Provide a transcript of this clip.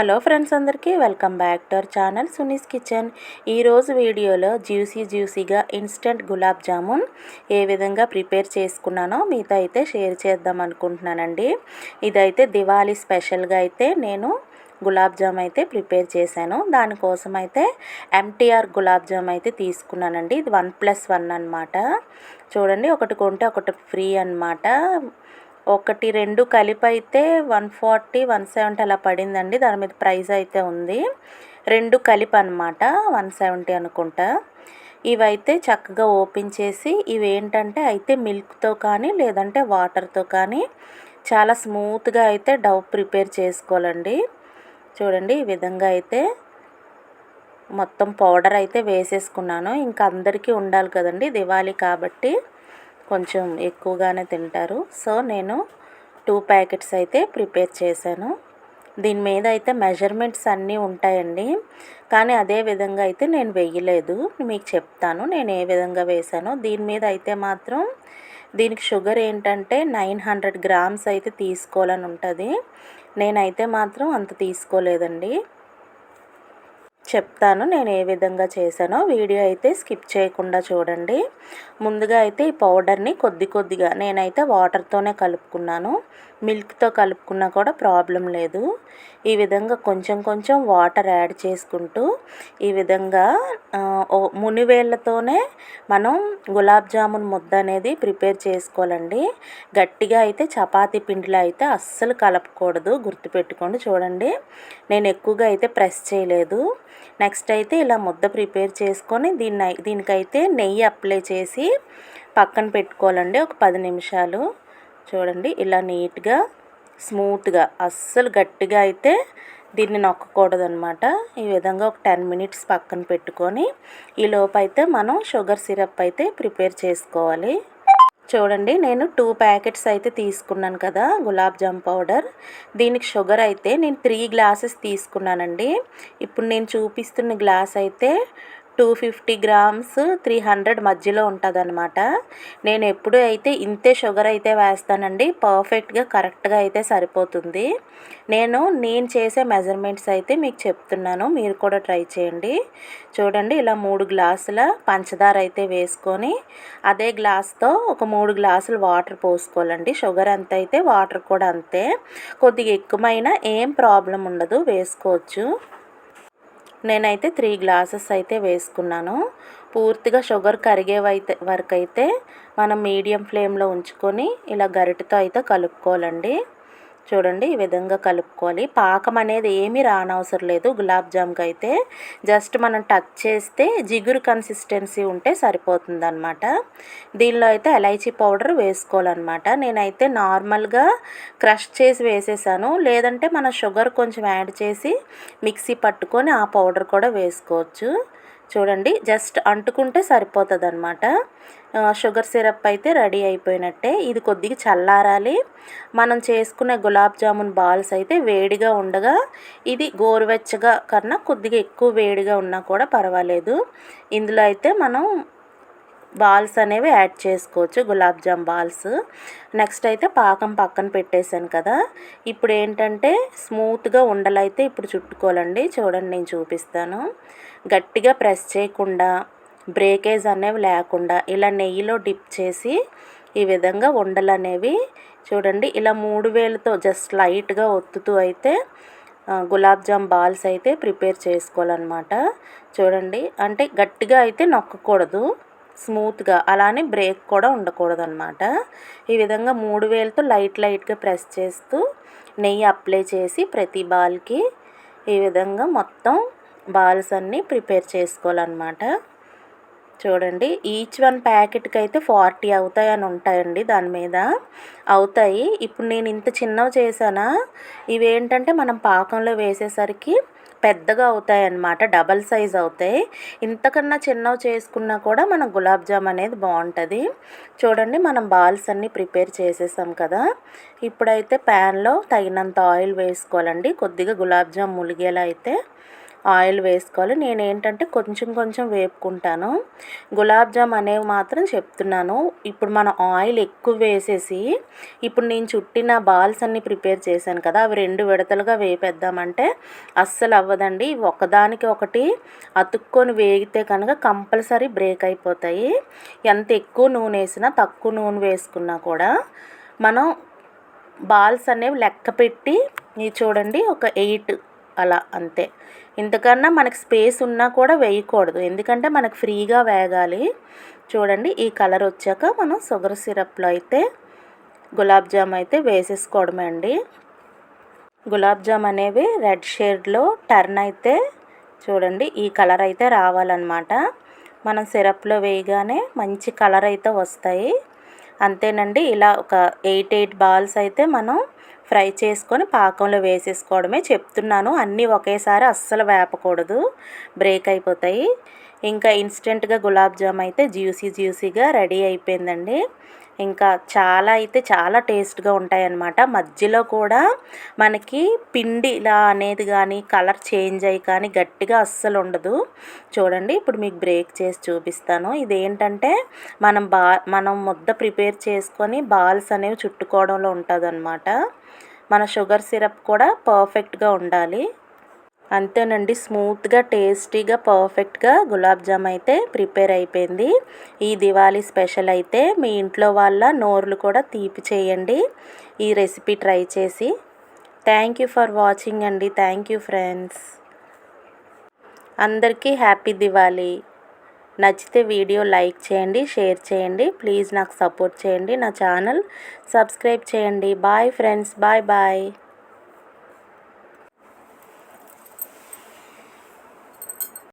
Hello friends అందరికీ welcome back to our channel Suni's kitchen. ఈరోజు వీడియోలో జ్యూసీ జ్యూసీగా ఇన్స్టెంట్ గులాబ్ జామున్ ఏ విధంగా ప్రిపేర్ చేసుకున్నానో మీతో అయితే షేర్ చేద్దాం అనుకుంటున్నానండి. ఇదైతే దివాళీ స్పెషల్గా అయితే నేను గులాబ్ జామ్ అయితే ప్రిపేర్ చేశాను. దానికోసం అయితే ఎంటీఆర్ గులాబ్ జామ్ అయితే తీసుకున్నానండి. ఇది వన్ ప్లస్ వన్ అనమాట చూడండి ఒకటి కొంటే ఒకటి ఫ్రీ అనమాట ఒకటి రెండు కలిపి అయితే వన్ ఫార్టీ వన్ సెవెంటీ అలా పడిందండి. దాని మీద ప్రైస్ అయితే ఉంది. రెండు కలిపి అనమాట వన్ సెవెంటీ అనుకుంటా. ఇవైతే చక్కగా ఓపెన్ చేసి ఇవి ఏంటంటే అయితే మిల్క్తో కానీ లేదంటే వాటర్తో కానీ చాలా స్మూత్గా అయితే డవ్ ప్రిపేర్ చేసుకోవాలండి. చూడండి ఈ విధంగా అయితే మొత్తం పౌడర్ అయితే వేసేసుకున్నాను. ఇంకా అందరికీ ఉండాలి కదండి దివాళీ కాబట్టి. కొంచెం ఎక్కువగానే తింటారు. సో నేను టూ ప్యాకెట్స్ అయితే ప్రిపేర్ చేశాను. దీని మీద అయితే మెజర్మెంట్స్ అన్నీ ఉంటాయండి. కానీ అదే విధంగా అయితే నేను వేయలేదు. మీకు చెప్తాను నేను ఏ విధంగా వేసానో దీని మీద అయితే మాత్రం దీనికి షుగర్ ఏంటంటే నైన్ హండ్రెడ్ గ్రామ్స్ అయితే తీసుకోవాలని ఉంటుంది. నేనైతే మాత్రం అంత తీసుకోలేదండి. చెప్తాను నేను ఏ విధంగా చేశానో. వీడియో అయితే స్కిప్ చేయకుండా చూడండి. ముందుగా అయితే ఈ పౌడర్ని కొద్ది కొద్దిగా నేనైతే వాటర్తోనే కలుపుకున్నాను. మిల్క్తో కలుపుకున్నా కూడా ప్రాబ్లం లేదు. ఈ విధంగా కొంచెం కొంచెం వాటర్ యాడ్ చేసుకుంటూ ఈ విధంగా మునివేళ్ళతోనే మనం గులాబ్ జామున్ ముద్ద అనేది ప్రిపేర్ చేసుకోవాలండి. గట్టిగా అయితే చపాతీ పిండిలో అయితే అస్సలు కలపకూడదు. గుర్తుపెట్టుకోండి చూడండి. నేను ఎక్కువగా అయితే ప్రెస్ చేయలేదు. నెక్స్ట్ అయితే ఇలా ముద్ద ప్రిపేర్ చేసుకొని దీన్ని దీనికైతే నెయ్యి అప్లై చేసి పక్కన పెట్టుకోవాలండి ఒక పది నిమిషాలు. చూడండి ఇలా నీట్గా స్మూత్గా అస్సలు గట్టిగా అయితే దీన్ని నొక్కకూడదు అనమాట ఈ విధంగా ఒక టెన్ మినిట్స్ పక్కన పెట్టుకొని ఈ లోపు అయితే మనం షుగర్ సిరప్ అయితే ప్రిపేర్ చేసుకోవాలి. చూడండి నేను టూ ప్యాకెట్స్ అయితే తీసుకున్నాను కదా గులాబ్ జామ్ పౌడర్. దీనికి షుగర్ అయితే నేను త్రీ గ్లాసెస్ తీసుకున్నానండి. ఇప్పుడు నేను చూపిస్తున్న గ్లాస్ అయితే two fifty grams three hundred మధ్యలో ఉంటుందన్నమాట. నేను ఎప్పుడూ అయితే ఇంతే షుగర్ అయితే వేస్తానండి. పర్ఫెక్ట్గా కరెక్ట్గా అయితే సరిపోతుంది. నేను నేను చేసే మెజర్మెంట్స్ అయితే మీకు చెప్తున్నాను. మీరు కూడా ట్రై చేయండి. చూడండి ఇలా మూడు గ్లాసుల పంచదార అయితే వేసుకొని అదే గ్లాస్తో ఒక మూడు గ్లాసులు వాటర్ పోసుకోవాలండి. షుగర్ ఎంత అయితే వాటర్ కూడా అంతే. కొద్దిగా ఎక్కువైనా ఏం ప్రాబ్లం ఉండదు. వేసుకోవచ్చు. నేనైతే త్రీ గ్లాసెస్ అయితే వేసుకున్నాను. పూర్తిగా షుగర్ కరిగేవైతే వరకు అయితే మనం మీడియం ఫ్లేమ్లో ఉంచుకొని ఇలా గరిటతో అయితే కలుపుకోవాలండి. చూడండి ఈ విధంగా కలుపుకోవాలి పాకం అనేది ఏమీ రానవసరం లేదు. గులాబ్ జామ్కి అయితే జస్ట్ మనం టచ్ చేస్తే జిగురు కన్సిస్టెన్సీ ఉంటే సరిపోతుంది అనమాట దీనిలో అయితే ఎలైచీ పౌడర్ వేసుకోవాలన్నమాట. నేనైతే నార్మల్గా క్రష్ చేసి వేసేసాను. లేదంటే మన షుగర్ కొంచెం యాడ్ చేసి మిక్సీ పట్టుకొని ఆ పౌడర్ కూడా వేసుకోవచ్చు. చూడండి జస్ట్ అంటుకుంటే సరిపోతుంది అనమాట షుగర్ సిరప్ అయితే రెడీ అయిపోయినట్టే. ఇది కొద్దిగా చల్లారాలి. మనం చేసుకునే గులాబ్ జామున్ బాల్స్ అయితే వేడిగా ఉండగా ఇది గోరువెచ్చగా కన్నా కొద్దిగా ఎక్కువ వేడిగా ఉన్నా కూడా పర్వాలేదు. ఇందులో అయితే మనం బాల్స్ అనేవి యాడ్ చేసుకోవచ్చు గులాబ్ జామ్ బాల్స్. నెక్స్ట్ అయితే పాకం పక్కన పెట్టేశాను కదా. ఇప్పుడు ఏంటంటే స్మూత్గా ఉండలైతే ఇప్పుడు చుట్టుకోవాలండి. చూడండి నేను చూపిస్తాను. గట్టిగా ప్రెస్ చేయకుండా బ్రేకేజ్ అనేవి లేకుండా ఇలా నెయ్యిలో డిప్ చేసి ఈ విధంగా ఉండలు అనేవి చూడండి ఇలా మూడు వేలతో జస్ట్ లైట్గా ఒత్తుతూ అయితే గులాబ్ జామ్ బాల్స్ అయితే ప్రిపేర్ చేసుకోవాలన్నమాట. చూడండి అంటే గట్టిగా అయితే నొక్కకూడదు. స్మూత్గా అలానే బ్రేక్ కూడా ఉండకూడదు అనమాట ఈ విధంగా మూడు వేలతో లైట్ లైట్గా ప్రెస్ చేస్తూ నెయ్యి అప్లై చేసి ప్రతి బాల్కి ఈ విధంగా మొత్తం బాల్స్ అన్నీ ప్రిపేర్ చేసుకోవాలన్నమాట. చూడండి ఈచ్ వన్ ప్యాకెట్కి అయితే ఫార్టీ అవుతాయి అని ఉంటాయండి దాని మీద. అవుతాయి. ఇప్పుడు నేను ఇంత చిన్నవి చేశానా? ఇవి ఏంటంటే మనం పాకంలో వేసేసరికి పెద్దగా అవుతాయి అన్నమాట డబల్ సైజ్ అవుతాయి. ఇంతకన్నా చిన్నవి చేసుకున్నా కూడా మన గులాబ్ జామ్ అనేది బాగుంటుంది. చూడండి మనం బాల్స్ అన్నీ ప్రిపేర్ చేసేసాం కదా. ఇప్పుడైతే ప్యాన్లో తగినంత ఆయిల్ వేసుకోవాలండి. కొద్దిగా గులాబ్ జామ్ ములిగేలా అయితే ఆయిల్ వేసుకోవాలి. నేను ఏంటంటే కొంచెం కొంచెం వేపుకుంటాను. గులాబ్ జామ్ అనేవి మాత్రం చెప్తున్నాను. ఇప్పుడు మనం ఆయిల్ ఎక్కువ వేసేసి ఇప్పుడు నేను చుట్టిన బాల్స్ అన్ని ప్రిపేర్ చేశాను కదా అవి రెండు విడతలుగా వేపేద్దామంటే అస్సలు అవ్వదండి. ఒకదానికి ఒకటి అతుక్కొని వేగితే కనుక కంపల్సరీ బ్రేక్ అయిపోతాయి. ఎంత ఎక్కువ నూనె వేసినా తక్కువ నూనె వేసుకున్నా కూడా మనం బాల్స్ అనేవి లెక్క పెట్టి చూడండి ఒక ఎయిట్ అలా అంతే. ఇంతకన్నా మనకి స్పేస్ ఉన్నా కూడా వేయకూడదు. ఎందుకంటే మనకు ఫ్రీగా వేగాలి. చూడండి ఈ కలర్ వచ్చాక మనం షుగర్ సిరప్లో అయితే గులాబ్ జామ్ అయితే వేసేసుకోవడమే అండి. గులాబ్ జామ్ అనేవి రెడ్ షేడ్లో టర్న్ అయితే చూడండి ఈ కలర్ అయితే రావాలన్నమాట. మనం సిరప్లో వేయగానే మంచి కలర్ అయితే వస్తాయి. అంతేనండి ఇలా ఒక ఎయిట్ ఎయిట్ బాల్స్ అయితే మనం ఫ్రై చేసుకొని పాకంలో వేసేసుకోవడమే చెప్తున్నాను. అన్నీ ఒకేసారి అస్సలు వేపకూడదు. బ్రేక్ అయిపోతాయి. ఇంకా ఇన్స్టెంట్గా గులాబ్ జామ్ అయితే జ్యూసీ జ్యూసీగా రెడీ అయిపోయిందండి. ఇంకా చాలా అయితే చాలా టేస్ట్గా ఉంటాయన్నమాట. మధ్యలో కూడా మనకి పిండి ఇలా అనేది కానీ కలర్ చేంజ్ అయ్యి కానీ గట్టిగా అస్సలు ఉండదు. చూడండి ఇప్పుడు మీకు బ్రేక్ చేసి చూపిస్తాను. ఇదేంటంటే మనం బా మనం ముద్ద ప్రిపేర్ చేసుకొని బాల్స్ అనేవి చుట్టుకోవడంలో ఉంటుంది మన షుగర్ సిరప్ కూడా పర్ఫెక్ట్గా ఉండాలి. అంతేనండి స్మూత్గా టేస్టీగా పర్ఫెక్ట్గా గులాబ్ జామ్ అయితే ప్రిపేర్ అయిపోయింది. ఈ దివాళీ స్పెషల్ అయితే మీ ఇంట్లో వాళ్ళ నోర్లు కూడా తీపి చేయండి. ఈ రెసిపీ ట్రై చేసి. థ్యాంక్ యూ ఫర్ వాచింగ్ అండి. Thank you friends. అందరికీ హ్యాపీ దివాళీ. నచ్చితే వీడియో లైక్ చేయండి షేర్ చేయండి. ప్లీజ్ నాకు సపోర్ట్ చేయండి. నా ఛానల్ సబ్స్క్రైబ్ చేయండి. Bye friends. Bye bye.